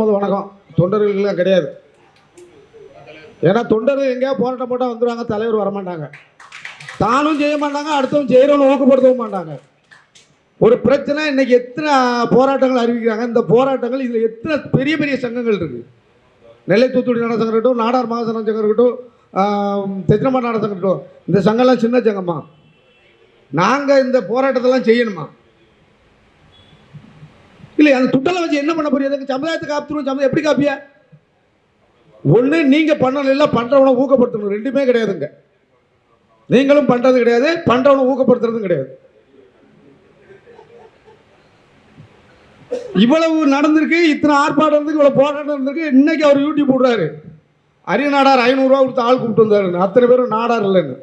போது வணக்கம். தொண்டர்களுக்கெல்லாம் கிடையாது. ஏன்னா தொண்டர்கள் எங்கேயா போராட்டம் போட்டால் வந்துடுவாங்க தலைவர் வரமாட்டாங்க. தானும் செய்ய மாட்டாங்க அடுத்தவங்க செய்கிறவங்க ஊக்கப்படுத்தவும் மாட்டாங்க. ஒரு பிரச்சனை இன்னைக்கு எத்தனை போராட்டங்கள் அறிவிக்கிறாங்க இந்த போராட்டங்கள் இதில் எத்தனை பெரிய பெரிய சங்கங்கள் இருக்குது நெல்லை தூத்துக்குடி நாடக சங்கம் இருக்கட்டும் நாடார் மகாசனம் சங்கம் இருக்கட்டும் தெச்சனமா நாடக சங்கம் இருக்கட்டும் இந்த சங்கம்லாம் சின்ன சங்கம்மா. நாங்கள் இந்த போராட்டத்தெல்லாம் செய்யணுமா? இல்லை அந்த துட்டலை வச்சு என்ன பண்ண போறீங்க? சமுதாயத்தை காப்பிடுவோம் சமுதாயம் எப்படி காப்பியா? ஒன்று நீங்கள் பண்ணல இல்லை பண்ணுறவனை ஊக்கப்படுத்தணும். ரெண்டுமே கிடையாதுங்க. நீங்களும் பண்ணுறது கிடையாது பண்ணுறவனை ஊக்கப்படுத்துறதும் கிடையாது. இவ்வளவு நடந்திருக்கு இத்தனை ஆர்ப்பாட்டம் இருந்திருக்கு இவ்வளவு போராட்டம் இருந்திருக்கு இன்னைக்கு அவர் யூடியூப் விடுறாரு அரிய நாடார் ஐநூறுரூவா கொடுத்து ஆள் கூப்பிட்டு வந்தாரு. அத்தனை பேரும் நாடார் இல்லைன்னு.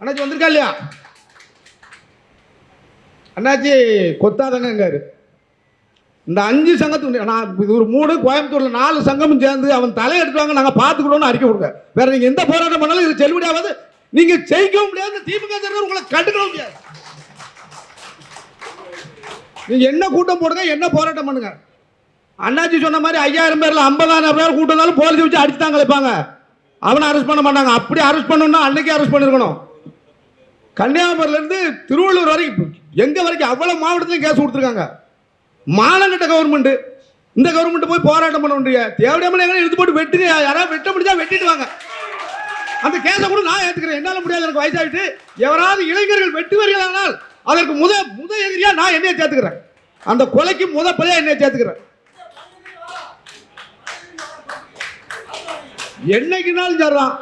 அண்ணாச்சி வந்திருக்கா இல்லையா? அண்ணாச்சி கொத்தாதங்காரு இந்த அஞ்சு சங்கத்துக்கு நான் இது ஒரு மூணு கோயம்புத்தூரில் நாலு சங்கமும் சேர்ந்து அவன் தலையெடுத்துவாங்க நாங்கள் பார்த்துக்கணும்னு அறிக்கை கொடுங்க. வேற நீங்கள் எந்த போராட்டம் பண்ணாலும் இது செல்லுபடியாவது நீங்கள் ஜெயிக்கவும் முடியாது திமுக உங்களை கண்டுக்கவும் முடியாது. நீங்கள் என்ன கூட்டம் போடுங்க என்ன போராட்டம் பண்ணுங்க. அண்ணாச்சி சொன்ன மாதிரி ஐயாயிரம் பேரில் ஐம்பதாயிரம் பேர் கூட்டம் இருந்தாலும் போலீஸ் வச்சு அடிச்சு தான் கலைப்பாங்க. அவனை அரெஸ்ட் பண்ண மாட்டாங்க. அப்படி அரெஸ்ட் பண்ணணும்னா அன்னைக்கே அரெஸ்ட் பண்ணிருக்கணும். கன்னியாகுமரியிலேருந்து திருவள்ளூர் வரைக்கும் எங்கே வரைக்கும் அவ்வளோ மாவட்டத்துலையும் கேஸ் கொடுத்துருக்காங்க. மானங்கட்ட கவர்மெண்ட் இந்த கவர்மெண்ட் போய் போராட்டம் பண்ண முடியா தேவையான எங்களை இழுத்து போட்டு வெட்டுங்க. யாராவது வெட்ட முடிஞ்சா வெட்டிட்டு வாங்க. அந்த கேஸை கூட நான் ஏற்றுக்கிறேன் என்னால் முடியாது எனக்கு வயசாகிட்டு எவராவது இளைஞர்கள் வெட்டுவீர்களானால் அதற்கு முத முத எதிரியா நான் என்னைய சேர்த்துக்கிறேன். அந்த கொலைக்கு முத பழைய என்னைய சேர்த்துக்கிறேன். என்னைக்குனாலும் சரிதான்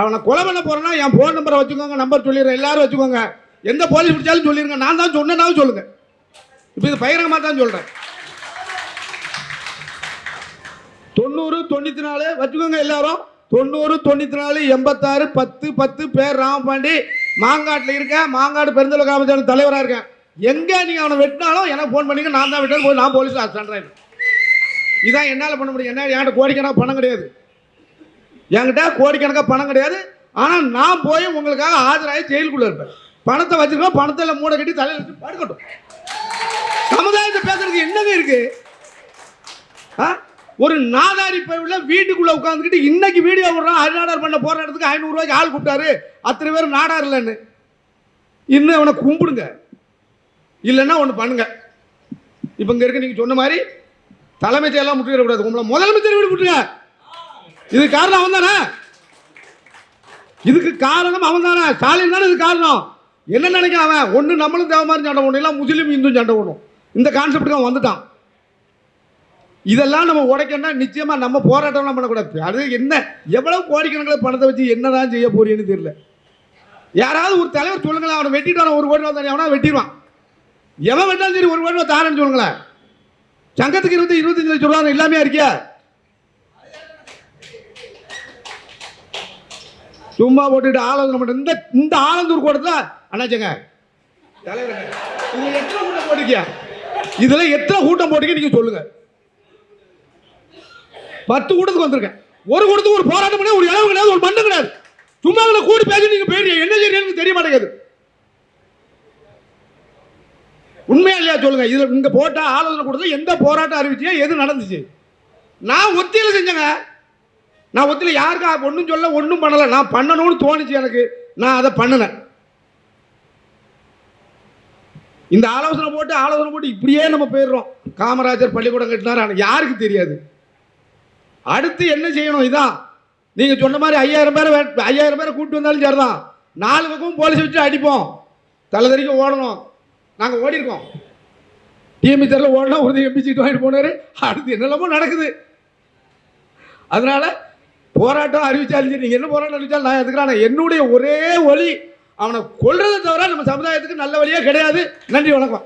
அவனை கொலை பண்ண போறேன்னா என் ஃபோன் நம்பரை வச்சுக்கோங்க நம்பர் சொல்லிடுறேன். எல்லாரும் வச்சுக்கோங்க. எந்த போலீஸ் பிடிச்சாலும் சொல்லிடுங்க நான் தான் சொன்னேன்னாலும் சொல்லுங்க. இப்போ இது பகிரங்கமாக தான் சொல்கிறேன் தொண்ணூறு தொண்ணூற்றி நாலு வச்சுக்கோங்க எல்லாரும். தொண்ணூறு தொண்ணூற்றி நாலு எண்பத்தாறு பத்து பத்து பேர் ராமபாண்டி. மாங்காட்டில் இருக்கேன். மாங்காடு பெருந்தல காமச்சாரம் தலைவராக இருக்கேன். எங்கே நீங்கள் அவனை வெட்டினாலும் எனக்கு ஃபோன் பண்ணிங்க. நான் தான் வெட்டேன் போய் நான் போலீஸில் அரெஸ்ட் இதான் என்னால் பண்ண முடியும். என்ன என்கிட்ட கோடிக்கணக்காக பணம் கிடையாது. என்கிட்ட கோடிக்கணக்காக பணம் கிடையாது. ஆனால் நான் போய் உங்களுக்காக ஆஜராகி ஜெயிலுக்குள்ளே இருப்பேன். பணத்தை வச்சுருக்கோம். பணத்தில் மூட கட்டி தலையில் வச்சு படுக்கட்டும். சமுதாயத்தை பேசுறதுக்கு என்னங்க இருக்கு? ஆ? ஒரு நாதாரி பயில வீட்டுக்குள்ள உட்காந்துக்கிட்டு இன்னைக்கு வீடியோ விடுறான் அரிநாடார் பண்ண போராட்டத்துக்கு ஐநூறு ரூபாய்க்கு ஆள் கூப்பிட்டாரு. அத்தனை பேர் நாடார் இல்லைன்னு. இன்னும் அவனை கும்பிடுங்க. இல்லைன்னா ஒன்று பண்ணுங்க. இப்போ இங்கே இருக்க நீங்கள் சொன்ன மாதிரி தலைமைச் செயலாம் முற்றிடக்கூடாது உங்களை முதலமைச்சர் வீடு விட்டுருங்க இது காரணம் அவன் தானே? இதுக்கு காரணம் அவன் தானே? ஸ்டாலின் தானே இது காரணம்? என்ன நினைக்கிறான் அவன்? ஒன்று நம்மளும் தேவை மாதிரி சண்டை ஒன்று இல்லை முஸ்லீம் இந்து சண்டை ஒன்றும் இந்த கான்செப்டுக்கு அவன் வந்துட்டான். இதெல்லாம் நம்ம உடைக்கணும்னா நிச்சயமாக நம்ம போராட்டம்லாம் பண்ணக்கூடாது. அது என்ன எவ்வளவு கோடிக்கணக்கில் பணத்தை வச்சு என்னதான் செய்ய போறீன்னு தெரியல. யாராவது ஒரு தலைவர் சொல்லுங்களேன் அவனை வெட்டிட்டு ஒரு கோடி ரூபா அவனா வெட்டிடுவான். எவன் வெட்டாலும் சரி ஒரு கோடி ரூபா தாரேன்னு சொல்லுங்களேன். சங்கத்துக்கு இருபத்தி இருபத்தஞ்சு லட்சம் ரூபா இல்லாமே இருக்கியா? சும்மா போட்டுட்டு ஆலோசனை மட்டும். இந்த இந்த ஆலந்தூர் கூட்டத்தில் அண்ணாச்சங்க தலைவர் எத்தனை கூட்டம் போட்டிருக்கியா? இதுல எத்தனை கூட்டம் போட்டீங்க நீங்க சொல்லுங்க. பத்து கூட்டத்துக்கு வந்திருக்கேன். ஒரு கூட்டத்துக்கு ஒரு போராட்டம் பண்ணி ஒரு இளவு கிடையாது ஒரு மண்ணு கிடையாது. சும்மா அவங்களை கூடி பேசி நீங்க போயிடுறீங்க. என்ன செய்யறீங்கன்னு தெரிய மாட்டேங்குது. உண்மையா இல்லையா சொல்லுங்க. இதுல இங்க போட்டா ஆலோசனை கொடுத்து எந்த போராட்டம் அறிவிச்சியா எது நடந்துச்சு? நான் ஒத்தியில செஞ்சேங்க. நான் ஒத்தியில யாருக்கா ஒன்றும் சொல்ல ஒன்றும் பண்ணலை. நான் பண்ணணும்னு தோணுச்சு எனக்கு. நான் அதை பண்ணினேன் இந்த ஆலோசனை போட்டு ஆலோசனை போட்டு இப்படியே நம்ம போயிடுறோம். காமராஜர் பள்ளிக்கூடம் கட்டினார் ஆனால் யாருக்கு தெரியாது. அடுத்து என்ன செய்யணும் இதான். நீங்கள் சொன்ன மாதிரி ஐயாயிரம் பேரை ஐயாயிரம் பேரை கூப்பிட்டு வந்தாலும் சரிதான். நாலு பக்கமும் போலீஸ் வச்சு அடிப்போம். தலை தெறிக்க ஓடணும். நாங்கள் ஓடிருக்கோம். டிஎம்பி தெருல ஓடினா ஒரு எம்பி சீட் வாங்கிட்டு போனாரு. அடுத்து என்னெல்லாமோ நடக்குது. அதனால் போராட்டம் அறிவிச்சாலும் சரி நீங்கள் என்ன போராட்டம் அறிவிச்சாலும் நான் எதுக்குறேன் என்னுடைய ஒரே ஒலி அவனை கொல்றதை தவிர நம்ம சமுதாயத்துக்கு நல்ல வழியே கிடையாது. நன்றி வணக்கம்.